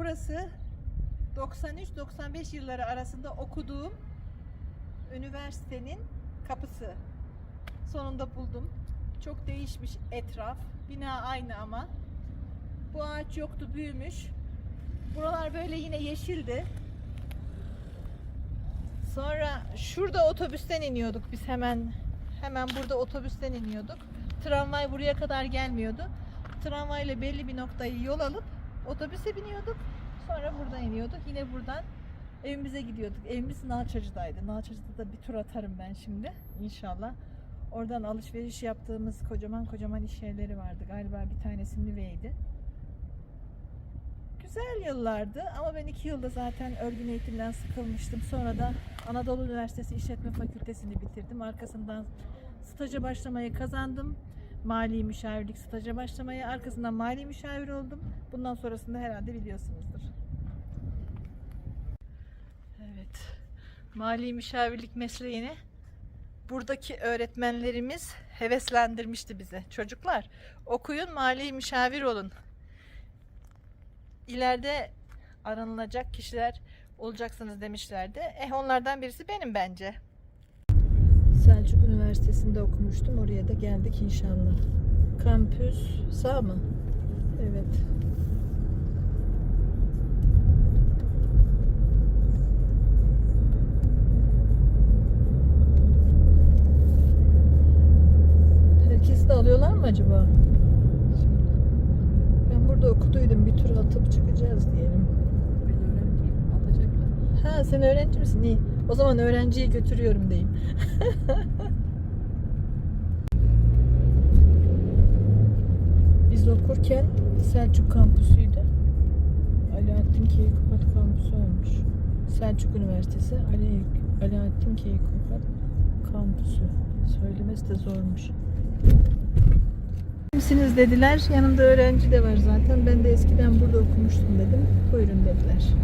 Burası 93-95 yılları arasında okuduğum üniversitenin kapısı. Sonunda buldum. Çok değişmiş etraf. Bina aynı ama. Bu ağaç yoktu, büyümüş. Buralar böyle yine yeşildi. Sonra şurada otobüsten iniyorduk biz hemen hemen burada otobüsten iniyorduk. Tramvay buraya kadar gelmiyordu. Tramvayla belli bir noktayı yol alıp otobüse biniyorduk. Sonra buradan iniyorduk. Yine buradan evimize gidiyorduk. Evimiz Nalçacı'daydı. Nalçacı'da da bir tur atarım ben şimdi inşallah. Oradan alışveriş yaptığımız kocaman kocaman iş yerleri vardı. Galiba bir tanesi Nüve'ydi. Güzel yıllardı ama ben iki yılda zaten örgün eğitimden sıkılmıştım. Sonra da Anadolu Üniversitesi İşletme Fakültesini bitirdim. Arkasından staja başlamayı kazandım. Mali müşavirlik staja başlamaya. Arkasından mali müşavir oldum. Bundan sonrasında herhalde biliyorsunuzdur. Evet. Mali müşavirlik mesleğini buradaki öğretmenlerimiz heveslendirmişti bize. Çocuklar okuyun mali müşavir olun. İleride aranılacak kişiler olacaksınız demişlerdi. Eh onlardan birisi benim bence. Selçuk Üniversitesi'nde okumuştum. Oraya da geldik inşallah. Kampüs sağ mı? Evet. Herkesi de alıyorlar mı acaba? Ben burada okuduydum. Bir tur atıp çıkacağız diyelim. Ben öğrenciyim. Alacaklar. Ha sen öğrenci misin? İyi. O zaman öğrenciyi götürüyorum diyeyim. Biz okurken Selçuk kampüsüydü. Alaaddin Keykubat kampüsü olmuş. Selçuk Üniversitesi Ali, Alaaddin Keykubat kampüsü. Söylemesi de zormuş. Kimsiniz dediler. Yanımda öğrenci de var zaten. Ben de eskiden burada okumuştum dedim. Buyurun dediler.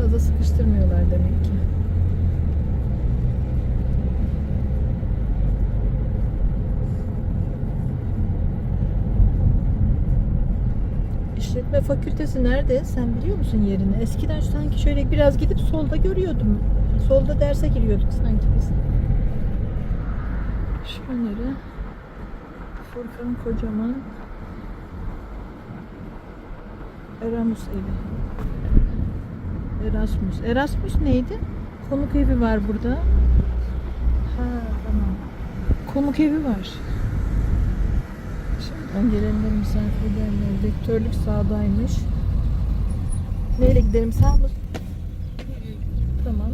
Fazla sıkıştırmıyorlar demek ki. İşletme fakültesi nerede? Sen biliyor musun yerini? Eskiden sanki şöyle biraz gidip solda görüyordum. Solda derse giriyorduk sanki biz. Şunları Furkan Kocaman Eramus evi. Erasmus. Erasmus neydi? Konuk evi var burada. Ha tamam. Konuk evi var. Şimdiden gelenler misafir edenler. Vektörlük sağdaymış. Neyle gidelim sağ mı? Tamam.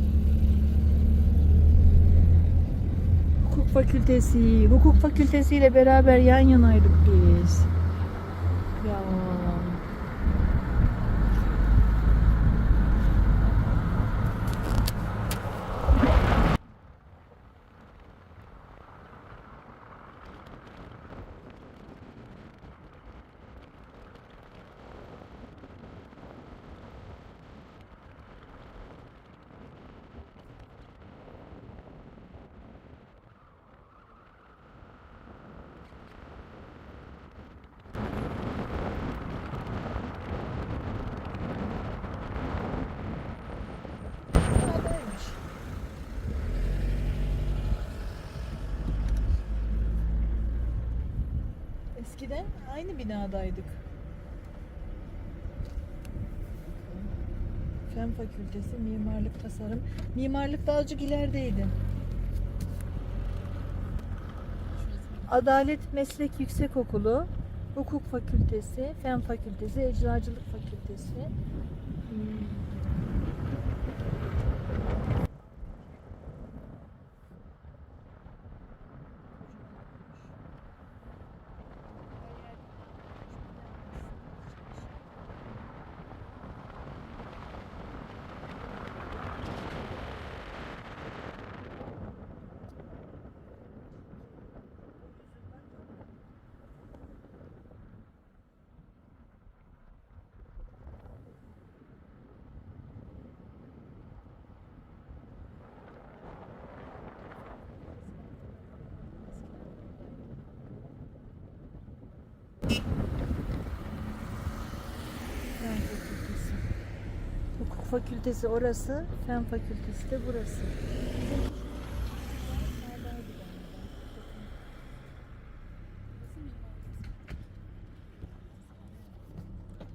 Hukuk fakültesi. Hukuk fakültesiyle beraber yan yanaydık biz. Ya. Sağdaymış. Eskiden aynı binadaydık. Fen Fakültesi Mimarlık Tasarım. Mimarlık da azıcık ilerideydi. Adalet Meslek Yüksekokulu, Hukuk Fakültesi, Fen Fakültesi, Eczacılık Fakültesi. Fakültesi orası, fen fakültesi de burası.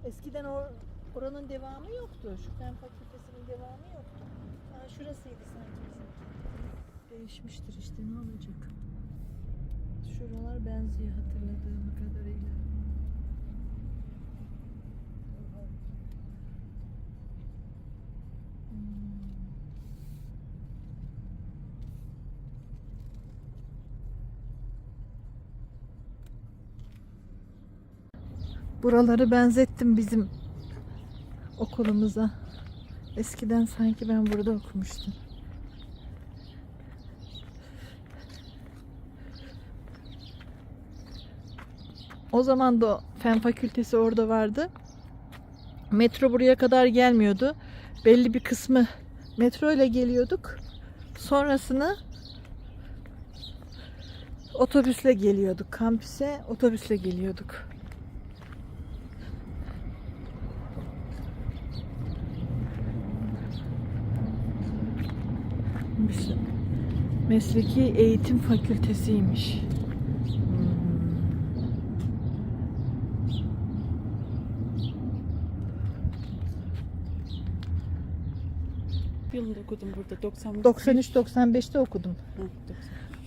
Eskiden or oranın devamı yoktu. Şu fen fakültesinin devamı yoktu. Ha, şurasıydı sanki bizimki. Değişmiştir işte ne olacak. Şuralar benziyor hatırladığım kadarıyla. Hmm. Buraları benzettim bizim okulumuza. Eskiden sanki ben burada okumuştum. O zaman da fen fakültesi orada vardı. Metro buraya kadar gelmiyordu. Belli bir kısmı metro ile geliyorduk. Sonrasını otobüsle geliyorduk. Kampüse otobüsle geliyorduk. Mesleki Eğitim Fakültesiymiş. Hmm. Yılında okudum burada 90 93-95'te okudum. Hı, 90.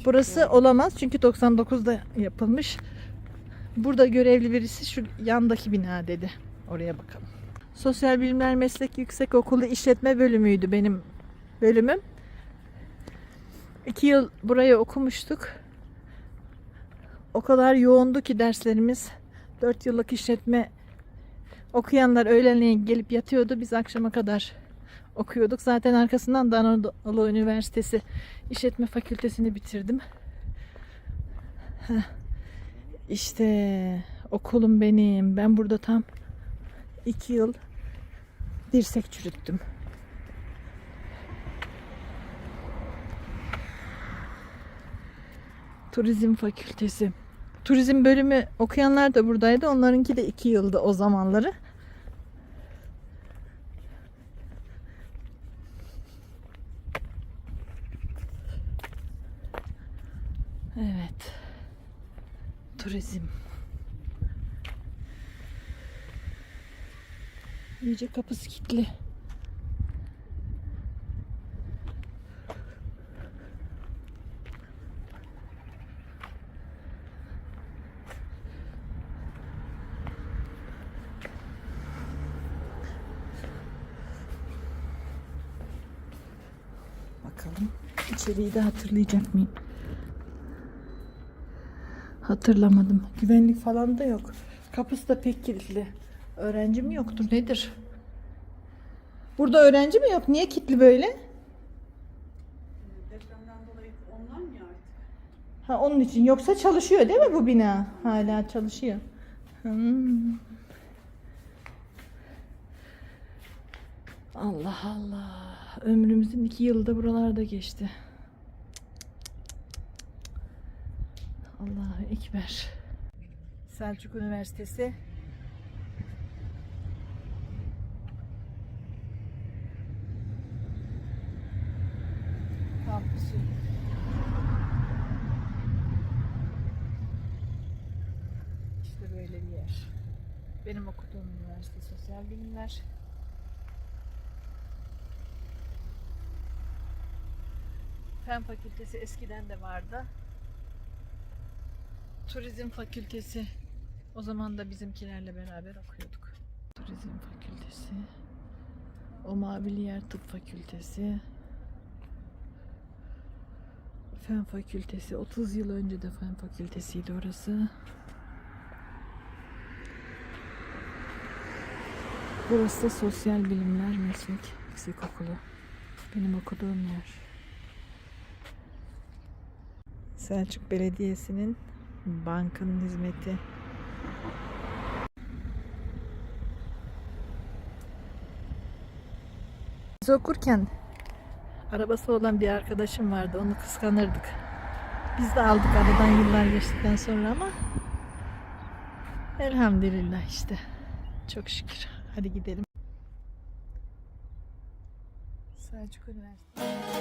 Burası olamaz çünkü 99'da yapılmış. Burada görevli birisi şu yandaki bina dedi. Oraya bakalım. Sosyal Bilimler Meslek Yüksekokulu İşletme bölümüydü benim bölümüm. İki yıl buraya okumuştuk. O kadar yoğundu ki derslerimiz. Dört yıllık işletme okuyanlar öğlenleyin gelip yatıyordu. Biz akşama kadar okuyorduk. Zaten arkasından da Anadolu Üniversitesi İşletme Fakültesini bitirdim. İşte okulum benim. Ben burada tam iki yıl dirsek çürüttüm. Turizm Fakültesi. Turizm bölümü okuyanlar da buradaydı. Onlarınki de iki yıldı o zamanları. Evet. Turizm. İyice kapısı kilitli. Bakalım içeriği de hatırlayacak mıyım? Hatırlamadım. Güvenlik falan da yok. Kapısı da pek kilitli. Öğrenci mi yoktur nedir? Burada öğrenci mi yok? Niye kilitli böyle? Depremden dolayı online ya artık. Ha onun için. Yoksa çalışıyor değil mi bu bina? Hala çalışıyor. Hmm. Allah Allah. Ömrümüzün iki yılı da buralarda geçti. Allahu Ekber. Selçuk Üniversitesi. Kampüsü. İşte böyle bir yer. Benim okuduğum üniversite sosyal bilimler. Fen fakültesi eskiden de vardı. Turizm fakültesi. O zaman da bizimkilerle beraber okuyorduk. Turizm fakültesi. O mavili yer tıp fakültesi. Fen fakültesi. 30 yıl önce de fen fakültesiydi orası. Burası da Sosyal Bilimler Meslek Yüksekokulu. Benim okuduğum yer. Selçuk Belediyesi'nin bankanın hizmeti. Biz okurken arabası olan bir arkadaşım vardı. Onu kıskanırdık. Biz de aldık aradan yıllar geçtikten sonra ama elhamdülillah işte. Çok şükür. Hadi gidelim. Selçuk Üniversitesi.